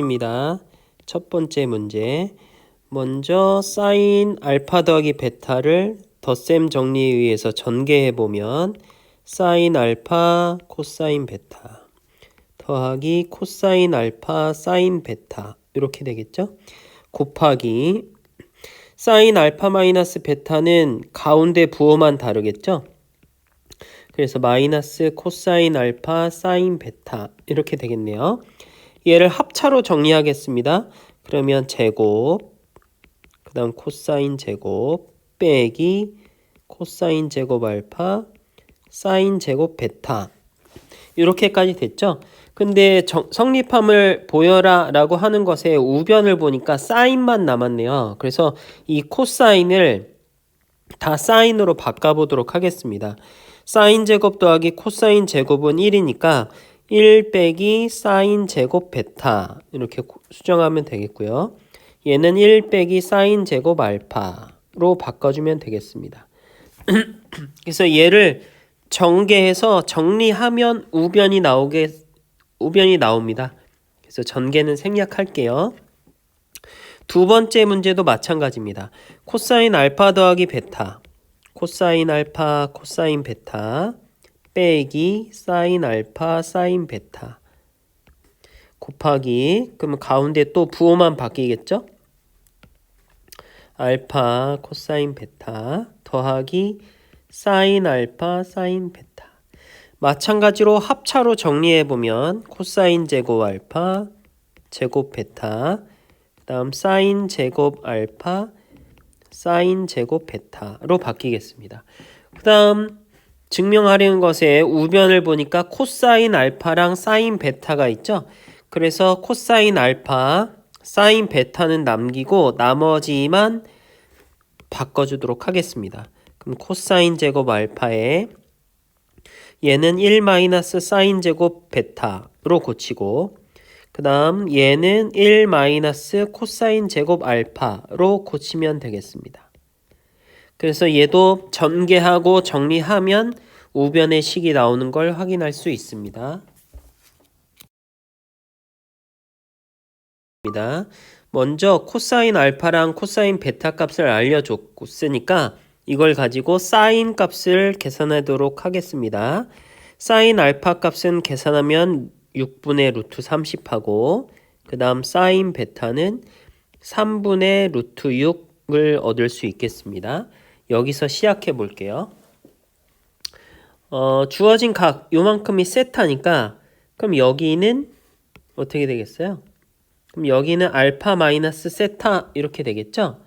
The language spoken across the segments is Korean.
입니다. 첫 번째 문제. 먼저 사인 알파 더하기 베타를 덧셈 정리에 의해서 전개해 보면 사인 알파 코사인 베타 더하기 코사인 알파 사인 베타 이렇게 되겠죠? 곱하기 사인 알파 마이너스 베타는 가운데 부호만 다르겠죠? 그래서 마이너스 코사인 알파 사인 베타 이렇게 되겠네요. 얘를 합차로 정리하겠습니다. 그러면 제곱, 그 다음 코사인 제곱, 빼기 코사인 제곱 알파, 사인 제곱 베타 이렇게까지 됐죠? 근데 정, 성립함을 보여라 라고 하는 것에 우변을 보니까 사인만 남았네요. 그래서 이 코사인을 다 사인으로 바꿔보도록 하겠습니다. 사인 제곱 더하기 코사인 제곱은 1이니까 1 빼기 사인 제곱 베타 이렇게 수정하면 되겠고요. 얘는 1 빼기 사인 제곱 알파로 바꿔주면 되겠습니다. 그래서 얘를 전개해서 정리하면 우변이 나오게 우변이 나옵니다. 그래서 전개는 생략할게요. 두 번째 문제도 마찬가지입니다. 코사인 알파 더하기 베타 코사인 알파 코사인 베타 빼기 사인 알파 사인 베타 곱하기 그러면 가운데 또 부호만 바뀌겠죠? 알파 코사인 베타 더하기 사인 알파 사인 베타 마찬가지로 합차로 정리해 보면 코사인 제곱 알파 제곱 베타 그다음 사인 제곱 알파 사인 제곱 베타로 바뀌겠습니다. 그다음 증명하려는 것에 우변을 보니까 코사인 알파랑 사인 베타가 있죠. 그래서 코사인 알파, 사인 베타는 남기고 나머지만 바꿔주도록 하겠습니다. 그럼 코사인 제곱 알파에 얘는 1 마이너스 사인 제곱 베타로 고치고 그 다음 얘는 1 마이너스 코사인 제곱 알파로 고치면 되겠습니다. 그래서 얘도 전개하고 정리하면 우변의 식이 나오는 걸 확인할 수 있습니다. 먼저 코사인 알파랑 코사인 베타 값을 알려줬으니까 이걸 가지고 사인 값을 계산하도록 하겠습니다. 사인 알파 값은 계산하면 6분의 루트 30하고 그 다음 사인 베타는 3분의 루트 6을 얻을 수 있겠습니다. 여기서 시작해 볼게요. 어, 주어진 각 요만큼이 세타니까 그럼 여기는 어떻게 되겠어요? 그럼 여기는 알파 마이너스 세타 이렇게 되겠죠?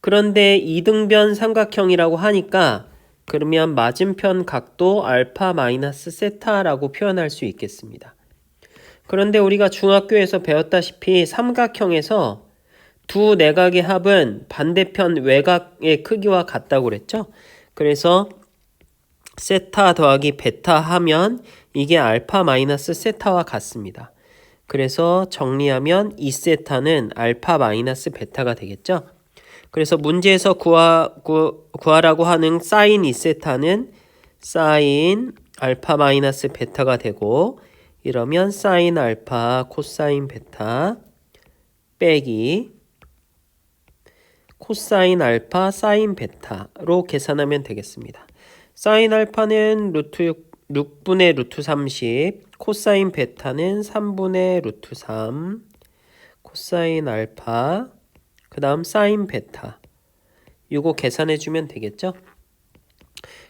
그런데 이등변 삼각형이라고 하니까 그러면 맞은편 각도 알파 마이너스 세타라고 표현할 수 있겠습니다. 그런데 우리가 중학교에서 배웠다시피 삼각형에서 두 내각의 합은 반대편 외곽의 크기와 같다고 그랬죠? 그래서 세타 더하기 베타 하면 이게 알파 마이너스 세타와 같습니다. 그래서 정리하면 2세타는 알파 마이너스 베타가 되겠죠? 그래서 문제에서 구하, 구, 구하라고 하는 사인 2세타는 사인 알파 마이너스 베타가 되고 이러면 사인 알파 코사인 베타 빼기 코사인 알파 사인 베타로 계산하면 되겠습니다. 사인 알파는 루트 6, 분의 루트 30, 코사인 베타는 3분의 루트 3, 코사인 알파, 그 다음 사인 베타. 이거 계산해 주면 되겠죠?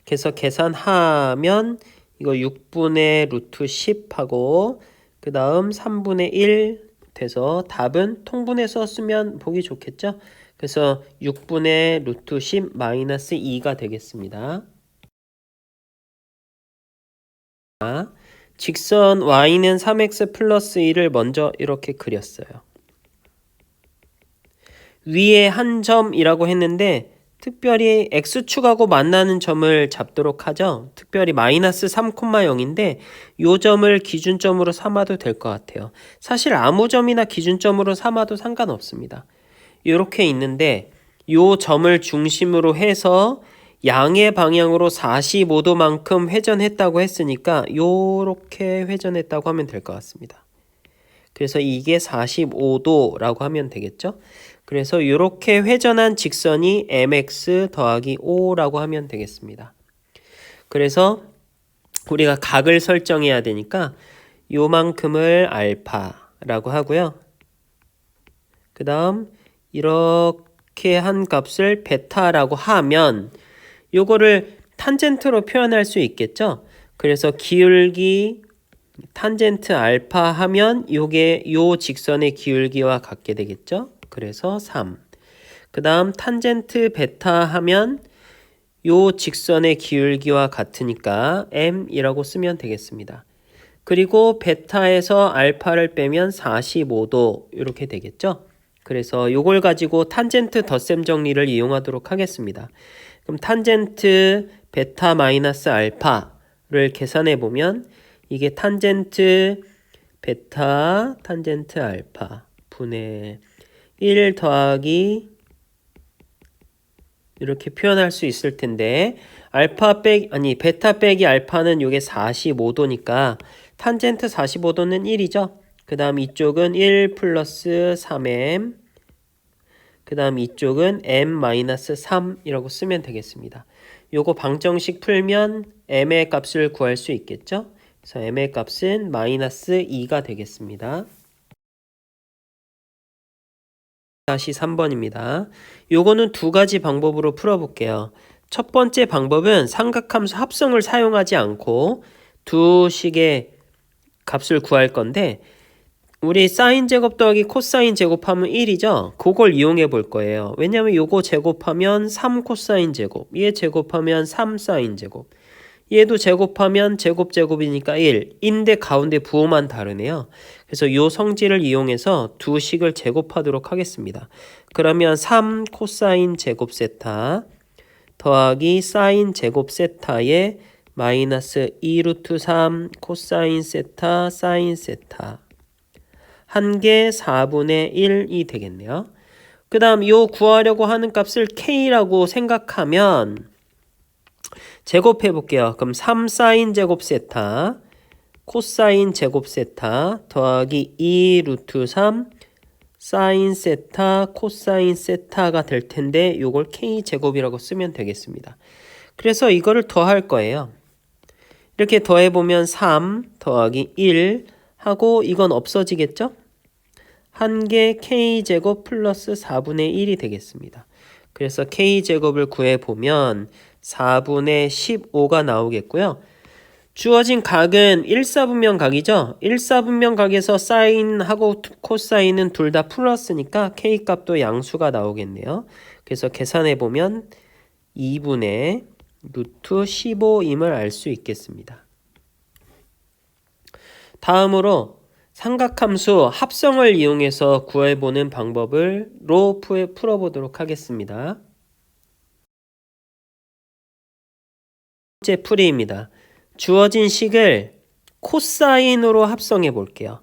그래서 계산하면 이거 6분의 루트 10하고 그 다음 3분의 1 돼서 답은 통분해서 쓰면 보기 좋겠죠? 그래서 6분의 루트 10 마이너스 2가 되겠습니다. 직선 y는 3x 플러스 1을 먼저 이렇게 그렸어요. 위에 한 점이라고 했는데 특별히 x축하고 만나는 점을 잡도록 하죠. 특별히 마이너스 3,0인데 이 점을 기준점으로 삼아도 될 것 같아요. 사실 아무 점이나 기준점으로 삼아도 상관없습니다. 이렇게 있는데 이 점을 중심으로 해서 양의 방향으로 45도만큼 회전했다고 했으니까 이렇게 회전했다고 하면 될 것 같습니다. 그래서 이게 45도라고 하면 되겠죠? 그래서 이렇게 회전한 직선이 mx 더하기 5라고 하면 되겠습니다. 그래서 우리가 각을 설정해야 되니까 요만큼을 알파라고 하고요. 그 다음 이렇게 한 값을 베타라고 하면 요거를 탄젠트로 표현할 수 있겠죠? 그래서 기울기 탄젠트 알파 하면 요게 요 직선의 기울기와 같게 되겠죠? 그래서 3. 그 다음 탄젠트 베타 하면 요 직선의 기울기와 같으니까 m이라고 쓰면 되겠습니다. 그리고 베타에서 알파를 빼면 45도 이렇게 되겠죠? 그래서 요걸 가지고 탄젠트 덧셈 정리를 이용하도록 하겠습니다. 그럼 탄젠트 베타 마이너스 알파를 계산해 보면 이게 탄젠트 베타 탄젠트 알파 분의 1 더하기 이렇게 표현할 수 있을 텐데 알파 빼기 아니 베타 빼기 알파는 요게 45도니까 탄젠트 45도는 1이죠. 그 다음 이쪽은 1 플러스 3m 그 다음 이쪽은 m 마이너스 3이라고 쓰면 되겠습니다. 요거 방정식 풀면 m의 값을 구할 수 있겠죠? 그래서 m의 값은 마이너스 2가 되겠습니다. 다시 3번입니다. 요거는 두 가지 방법으로 풀어볼게요. 첫 번째 방법은 삼각함수 합성을 사용하지 않고 두 식의 값을 구할 건데 우리 사인 제곱 더하기 코사인 제곱하면 1이죠. 그걸 이용해 볼 거예요. 왜냐면 요거 제곱하면 3 코사인 제곱, 얘 제곱하면 3 사인 제곱. 얘도 제곱하면 제곱 제곱이니까 1. 인데 가운데 부호만 다르네요. 그래서 요 성질을 이용해서 두 식을 제곱하도록 하겠습니다. 그러면 3 코사인 제곱 세타 더하기 사인 제곱 세타에 마이너스 2 루트 3 코사인 세타 사인 세타 한 개 4분의 1이 되겠네요. 그 다음 요 구하려고 하는 값을 k라고 생각하면 제곱해 볼게요. 그럼 3 사인 제곱 세타 코사인 제곱 세타 더하기 2 루트 3 사인 세타 코사인 세타가 될 텐데 요걸 k 제곱이라고 쓰면 되겠습니다. 그래서 이거를 더할 거예요. 이렇게 더해 보면 3 더하기 1 하고 이건 없어지겠죠? 한 개 k제곱 플러스 4분의 1이 되겠습니다. 그래서 k제곱을 구해보면 4분의 15가 나오겠고요. 주어진 각은 1사분면 각이죠. 1사분면 각에서 사인하고 코사인은 둘 다 플러스니까 k값도 양수가 나오겠네요. 그래서 계산해보면 2분의 루트 15임을 알 수 있겠습니다. 다음으로 삼각함수 합성을 이용해서 구해보는 방법을 로 풀어보도록 하겠습니다. 번째 풀이입니다. 주어진 식을 코사인으로 합성해 볼게요.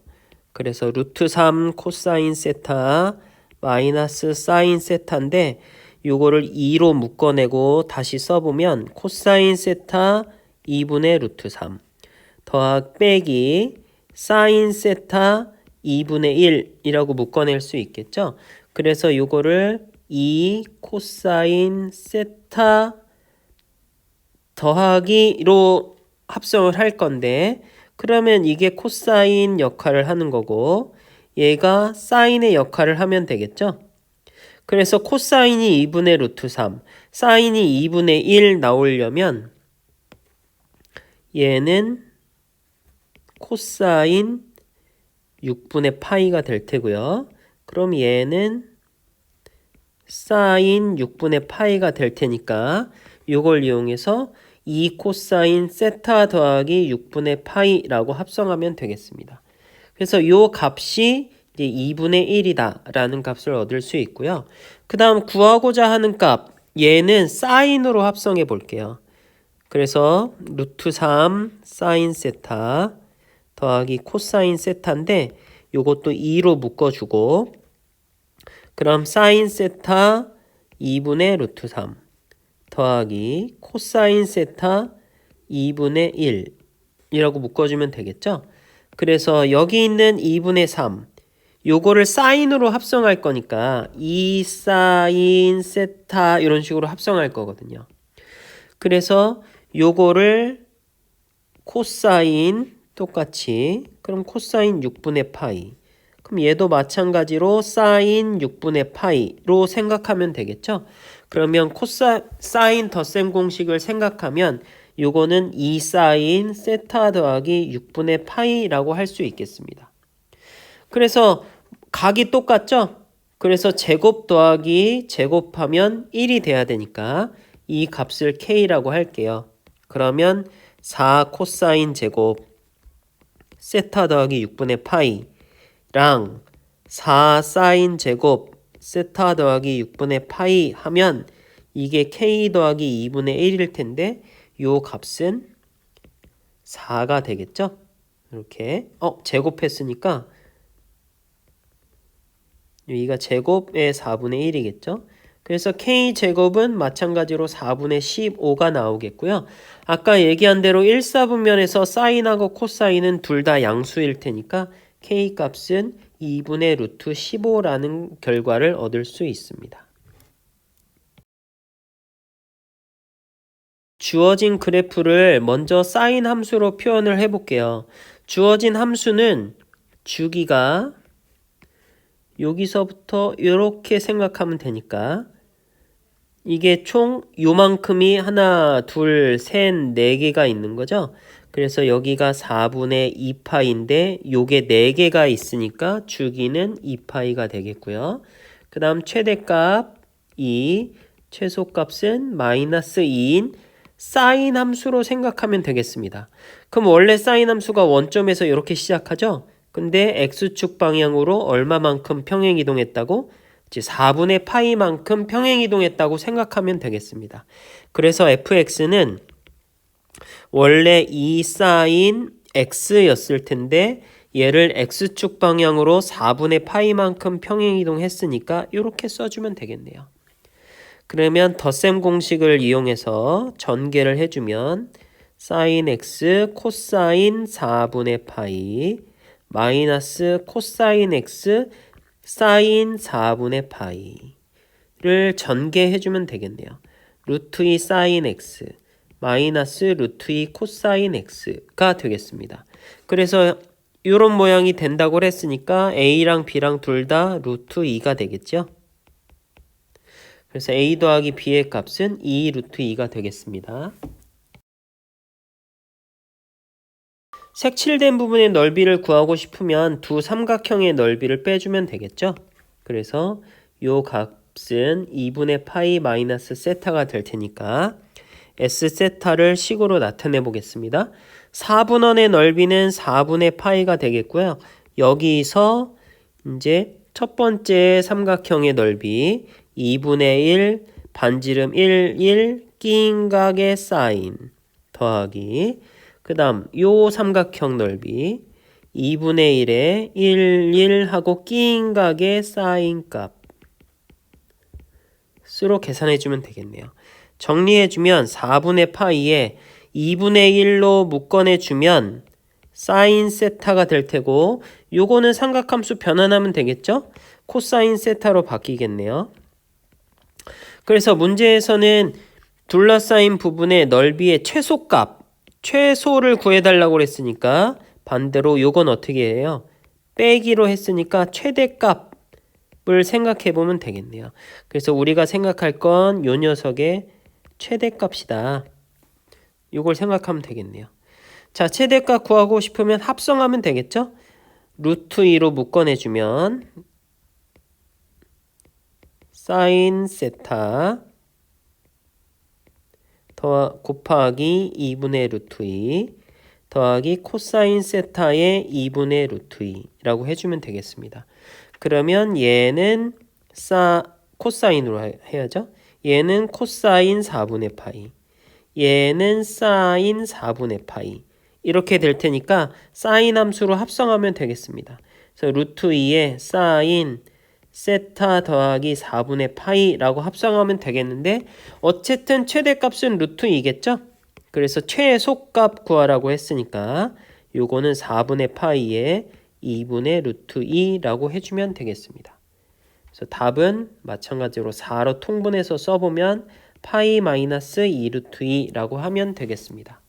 그래서 루트 3 코사인 세타 마이너스 사인 세타인데 요거를 2로 묶어내고 다시 써보면 코사인 세타 2분의 루트 3 더하기 빼기 사인 세타 2분의 1이라고 묶어낼 수 있겠죠. 그래서 요거를 2 코사인 세타 더하기로 합성을 할 건데 그러면 이게 코사인 역할을 하는 거고 얘가 사인의 역할을 하면 되겠죠. 그래서 코사인이 2분의 루트 3, 사인이 2분의 1 나오려면 얘는 코사인 6분의 파이가 될 테고요. 그럼 얘는 사인 6분의 파이가 될 테니까 이걸 이용해서 2 코사인 세타 더하기 6분의 파이라고 합성하면 되겠습니다. 그래서 이 값이 이제 2분의 1이다 라는 값을 얻을 수 있고요. 그 다음 구하고자 하는 값 얘는 사인으로 합성해 볼게요. 그래서 루트 3 사인 세타 더하기 코사인 세타인데 요것도 2로 묶어주고 그럼 사인 세타 2분의 루트 3 더하기 코사인 세타 2분의 1 이라고 묶어주면 되겠죠? 그래서 여기 있는 2분의 3 요거를 사인으로 합성할 거니까 2 사인 세타 이런 식으로 합성할 거거든요. 그래서 요거를 코사인 똑같이 그럼 코사인 6분의 파이 그럼 얘도 마찬가지로 사인 6분의 파이로 생각하면 되겠죠? 그러면 코사 사인 덧셈 공식을 생각하면 요거는 2 사인 세타 더하기 6분의 파이라고 할 수 있겠습니다. 그래서 각이 똑같죠? 그래서 제곱 더하기 제곱하면 1이 돼야 되니까 이 값을 k라고 할게요. 그러면 4 코사인 제곱 세타 더하기 6분의 파이랑 4 사인 제곱 세타 더하기 6분의 파이 하면 이게 k 더하기 2분의 1일 텐데 요 값은 4가 되겠죠? 이렇게 어 제곱했으니까 여기가 제곱의 4분의 1이겠죠? 그래서 k제곱은 마찬가지로 4분의 15가 나오겠고요. 아까 얘기한 대로 1, 4분면에서 사인하고 코사인은 둘 다 양수일 테니까 k값은 2분의 루트 15라는 결과를 얻을 수 있습니다. 주어진 그래프를 먼저 사인 함수로 표현을 해볼게요. 주어진 함수는 주기가 여기서부터 이렇게 생각하면 되니까 이게 총 요만큼이 하나, 둘, 셋, 네 개가 있는 거죠. 그래서 여기가 4분의 2파인데 요게 4개가 있으니까 주기는 2파이가 되겠고요. 그 다음 최대값 2, 최소값은 마이너스 2인 사인 함수로 생각하면 되겠습니다. 그럼 원래 사인 함수가 원점에서 이렇게 시작하죠? 근데 x축 방향으로 얼마만큼 평행 이동했다고? 이제 4분의 파이만큼 평행 이동했다고 생각하면 되겠습니다. 그래서 fx는 원래 2 사인 x였을 텐데 얘를 x축 방향으로 4분의 파이만큼 평행 이동했으니까 이렇게 써주면 되겠네요. 그러면 덧셈 공식을 이용해서 전개를 해주면 사인 x 코사인 4분의 파이 마이너스 코사인 x 사인 4분의 파이를 전개해 주면 되겠네요. 루트 2 사인 x 마이너스 루트 2 코사인 x가 되겠습니다. 그래서 이런 모양이 된다고 했으니까 a랑 b랑 둘 다 루트 2가 되겠죠. 그래서 a 더하기 b의 값은 2 루트 2가 되겠습니다. 색칠된 부분의 넓이를 구하고 싶으면 두 삼각형의 넓이를 빼주면 되겠죠. 그래서 요 값은 2분의 파이 마이너스 세타가 될 테니까 S 세타를 식으로 나타내 보겠습니다. 4분원의 넓이는 4분의 파이가 되겠고요. 여기서 이제 첫 번째 삼각형의 넓이 2분의 1 반지름 1 1 끼인각의 사인 더하기 그 다음 요 삼각형 넓이 2분의 1에 1, 1 하고 끼인 각의 사인 값으로 계산해주면 되겠네요. 정리해주면 4분의 파이에 2분의 1로 묶어내주면 사인 세타가 될 테고 요거는 삼각함수 변환하면 되겠죠? 코사인 세타로 바뀌겠네요. 그래서 문제에서는 둘러싸인 부분의 넓이의 최소값 최소를 구해달라고 그랬으니까 반대로 요건 어떻게 해요? 빼기로 했으니까 최대값을 생각해 보면 되겠네요. 그래서 우리가 생각할 건 요 녀석의 최대값이다. 요걸 생각하면 되겠네요. 자, 최대값 구하고 싶으면 합성하면 되겠죠? 루트 2로 묶어내주면 사인 세타 더 곱하기 2분의 루트 2 더하기 코사인 세타의 2분의 루트 2라고 해주면 되겠습니다. 그러면 얘는 사 코사인으로 해야죠. 얘는 코사인 4분의 파이 얘는 사인 4분의 파이 이렇게 될 테니까 사인 함수로 합성하면 되겠습니다. 그래서 루트 2에 사인 세타 더하기 4분의 파이라고 합성하면 되겠는데 어쨌든 최대값은 루트 2겠죠? 그래서 최소값 구하라고 했으니까 요거는 4분의 파이에 2분의 루트 2라고 해주면 되겠습니다. 그래서 답은 마찬가지로 4로 통분해서 써보면 파이 마이너스 2 루트 2라고 하면 되겠습니다.